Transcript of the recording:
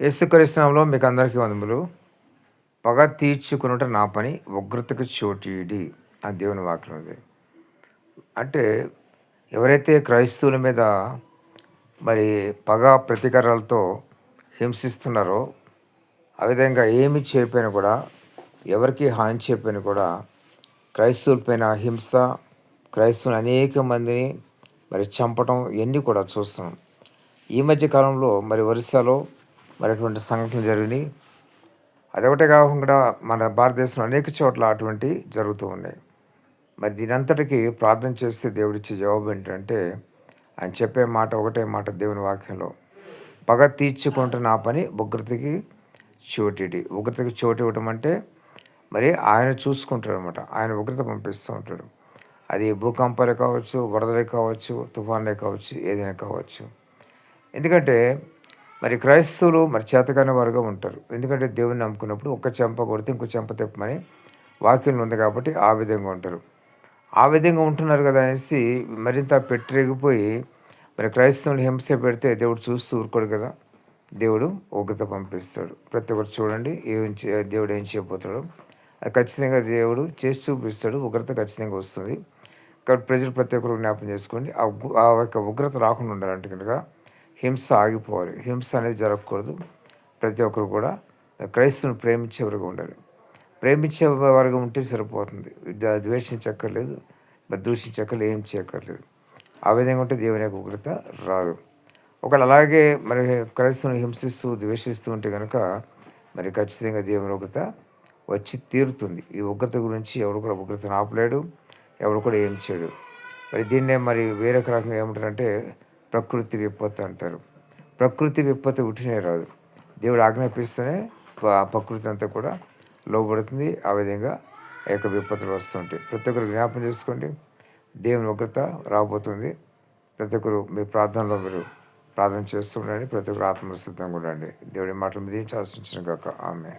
యేసుకరిస్తున్నాంలో మీకు అందరికీ వందములు. పగ తీర్చుకున్నట నా పని ఉగ్రతకు చోటీడి ఆ దేవుని వాక్యం ఉంది అంటే ఎవరైతే క్రైస్తవుల మీద మరి పగ ప్రతీకారాలతో హింసిస్తున్నారో ఆ విధంగా ఏమి చేయపోయినా కూడా ఎవరికి హాని చేయకపోయినా కూడా క్రైస్తవులపైన హింస క్రైస్తవులు అనేక మందిని మరి చంపటం ఇవన్నీ కూడా చూస్తున్నాం. ఈ మధ్య కాలంలో మరి ఒరిస్సాలో మరి అటువంటి సంఘటనలు జరిగినాయి. అదొకటే కాకుండా మన భారతదేశంలో అనేక చోట్ల అటువంటి జరుగుతూ ఉన్నాయి. మరి దీని అంతటికి ప్రార్థన చేస్తే దేవుడిచ్చే జవాబు ఏంటంటే ఆయన చెప్పే మాట ఒకటే మాట దేవుని వాక్యంలో పగ తీర్చుకుంటే నా పని ఉగ్రతకి చోటిడి ఉగ్రతకి చోటు ఇవ్వటం అంటే మరి ఆయన చూసుకుంటాడు అనమాట ఆయన ఉగ్రత పంపిస్తూ ఉంటాడు. అది భూకంపాలే కావచ్చు వరదలే కావచ్చు తుఫాన్లే కావచ్చు ఏదైనా కావచ్చు. ఎందుకంటే మరి క్రైస్తవులు మరి చేతగానే వారుగా ఉంటారు. ఎందుకంటే దేవుని నమ్ముకున్నప్పుడు ఒక చెంప కొడితే ఇంకో చెంప తెప్పమని వాక్యం ఉంది కాబట్టి ఆ విధంగా ఉంటారు. ఆ విధంగా ఉంటున్నారు కదా అనేసి మరింత పెట్టిరిగిపోయి మరి క్రైస్తవుని హింస పెడితే దేవుడు చూస్తూ ఊరుకోడు కదా. దేవుడు ఉగ్రత పంపిస్తాడు. ప్రతి ఒక్కరు చూడండి ఏం దేవుడు ఏం చేయబోతాడు అది ఖచ్చితంగా దేవుడు చేసి చూపిస్తాడు. ఉగ్రత ఖచ్చితంగా వస్తుంది. కాబట్టి ప్రజలు ప్రతి ఒక్కరు జ్ఞాపం చేసుకోండి. ఆ యొక్క ఉగ్రత రాకుండా ఉండాలంటే కనుక హింస ఆగిపోవాలి. హింస అనేది జరగకూడదు. ప్రతి ఒక్కరు కూడా క్రైస్తవుని ప్రేమించే వరకు ఉండాలి. ప్రేమించే వర్గం ఉంటే సరిపోతుంది. ద్వేషించక్కర్లేదు. మరి దూషించక్కర్లేదు. ఏం చేయక్కర్లేదు. ఆ విధంగా ఉంటే దేవుని యొక్క ఉగ్రత రాదు. ఒకవేళ అలాగే మరి క్రైస్తవుని హింసిస్తూ ద్వేషిస్తూ ఉంటే కనుక మరి ఖచ్చితంగా దేవుని ఉగ్రత వచ్చి తీరుతుంది. ఈ ఉగ్రత గురించి ఎవడు కూడా ఉగ్రతను ఆపలేడు. ఎవడు కూడా ఏం చేయడు. మరి దీన్నే మరి వేరొక రకంగా ఏమంటారంటే ప్రకృతి విపత్తు అంటారు. ప్రకృతి విపత్తు ఉట్టినే రాదు. దేవుడు ఆజ్ఞాపిస్తేనే ప్రకృతి అంతా కూడా లోబడుతుంది. ఆ విధంగా ఆ యొక్క విపత్తులు వస్తుంటాయి ప్రతి ఒక్కరు జ్ఞాపం చేసుకోండి. దేవుని ఉగ్రత రాబోతుంది. ప్రతి ఒక్కరు మీ ప్రార్థనలో మీరు ప్రార్థన చేస్తూ ఉండండి. ప్రతి ఒక్కరు ఆత్మసిద్ధంగా ఉండండి. దేవుడి మాటలు మీద ఆశించిన కాక ఆమె